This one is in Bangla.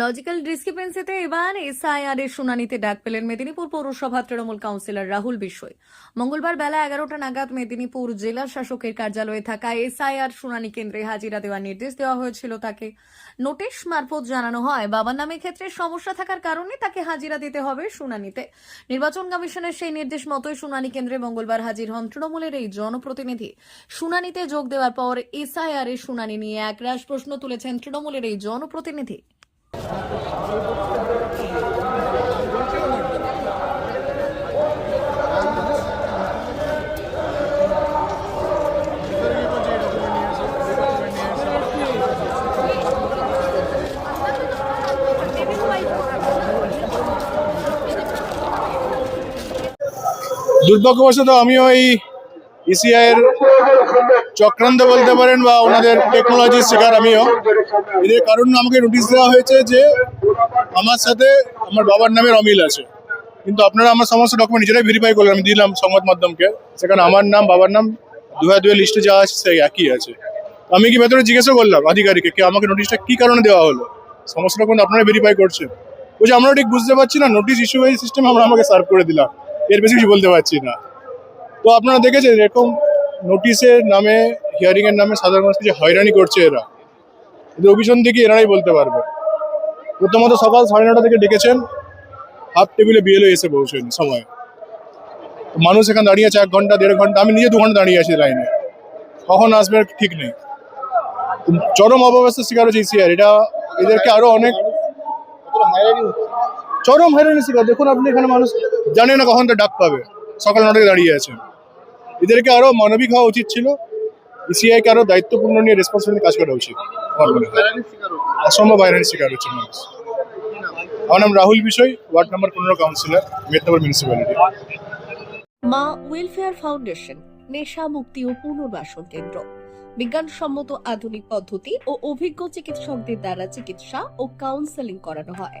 লজিক্যাল ডিসক্রিপেন্সিতে এবার এসআইআর এর শুনানিতে ডাক পেলেন মেদিনীপুর পৌরসভা তৃণমূল কাউন্সিলর রাহুল বিশ্বই মঙ্গলবার বেলা এগারোটা নাগাদ মেদিনীপুর জেলা শাসকের কার্যালয়ে থাকা এসআইআর শুনানি কেন্দ্রে হাজিরা দেওয়ার নির্দেশ দেওয়া হয়েছিল তাকে। নোটিশ মারফত জানানো হয়, বাবার নামের ক্ষেত্রে সমস্যা থাকার কারণে তাকে হাজিরা দিতে হবে শুনানিতে। নির্বাচন কমিশনের সেই নির্দেশ মতোই শুনানি কেন্দ্রে মঙ্গলবার হাজির হন তৃণমূলের এই জনপ্রতিনিধি। শুনানিতে যোগ দেওয়ার পর এসআইআর এর শুনানি নিয়ে একরাশ প্রশ্ন তুলেছেন তৃণমূলের এই জনপ্রতিনিধি। দুর্ভাগ্যবশত আমিও এই ইসিআই এর চক্রান্ত বলতে পারেন বা ওনাদের টেকনোলজির শিকার আমিও। এদের কারণ আমাকে নোটিশ দেওয়া হয়েছে যে আমার সাথে আমার বাবার নামের অমিল আছে। কিন্তু আপনারা আমার সমস্ত ডকুমেন্ট নিজেরাই ভেরিফাই করলেন, আমি দিলাম সংবাদ মাধ্যমকে। সেখানে আমার নাম, বাবার নাম দু হাজার দুয়ের লিস্টে যা আছে সেই একই আছে। আমি কি ভেতরে জিজ্ঞাসা করলাম আধিকারিককে কি? আমাকে নোটিশটা কী কারণে দেওয়া হলো? সমস্ত ডকুমেন্ট আপনারা ভেরিফাই করছেন। বলছে আমরা ঠিক বুঝতে পারছি না নোটিশ ইস্যু এই সিস্টেম আমরা আমাকে সার্ভ করে দিলাম। এর বেশি কিছু বলতে পারছি না। তো আপনারা দেখেছেন এরকম নোটিশের নামে হিয়ারিং এর নামে সাধারণ মানুষকে যে হয়রানি করছে এরা। এদের অভিযান থেকে এরাই বলতে পারবে। প্রথমত সকাল সাড়ে নটা থেকে ডেকেছেন। হাফ টেবিলে বিএলও এসে পৌঁছেন সময়। মানুষ এখানে দাঁড়িয়ে আছে এক ঘণ্টা, দেড় ঘণ্টা। আমি নিজে দু ঘণ্টা দাঁড়িয়ে আছি লাইনে। কখন আসবে ঠিক নেই। চরম অব্যবস্থার শিকার হচ্ছে ইসিআর এটা এদেরকে আরও অনেক চরম হয়রানি শিকার। দেখুন আপনি এখানে মানুষ জানে না কখন তো ডাক পাবে। সকাল নটায় দাঁড়িয়ে আছে। এদেরকে আরও মানবিক হওয়া উচিত ছিল। ইসিআই কে আরও দায়িত্বপূর্ণ নিয়ে রেসপন্সিবিলিটি কাজ করা উচিত। অসম্ভব হয়রানির শিকার হচ্ছে মানুষ। আমার নাম রাহুল বিষয় ওয়ার্ড নাম্বার পনেরো councillor Medinipur municipality Maa welfare foundation নেশা মুক্তি ও পুনর্বাসন কেন্দ্র। বিজ্ঞানসম্মত আধুনিক পদ্ধতি ও অভিজ্ঞ চিকিৎসকদের দ্বারা চিকিৎসা ও কাউন্সেলিং করানো হয়।